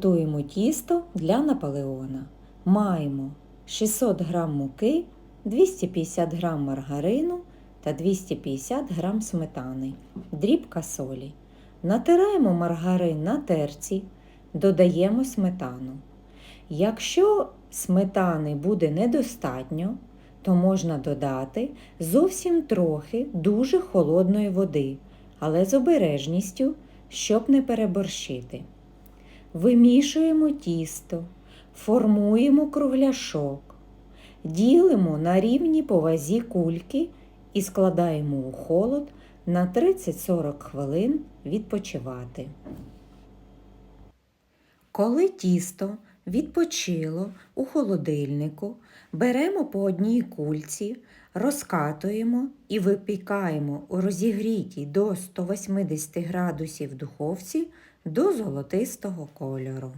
Готуємо тісто для Наполеона. Маємо 600 г муки, 250 г маргарину та 250 г сметани, дрібка солі. Натираємо маргарин на терці, додаємо сметану. Якщо сметани буде недостатньо, то можна додати зовсім трохи дуже холодної води, але з обережністю, щоб не переборщити. Вимішуємо тісто, формуємо кругляшок, ділимо на рівні по вазі кульки і складаємо у холод на 30-40 хвилин відпочивати. Коли тісто відпочило у холодильнику, беремо по одній кульці, розкатуємо і випікаємо у розігрітій до 180 градусів духовці до золотистого кольору.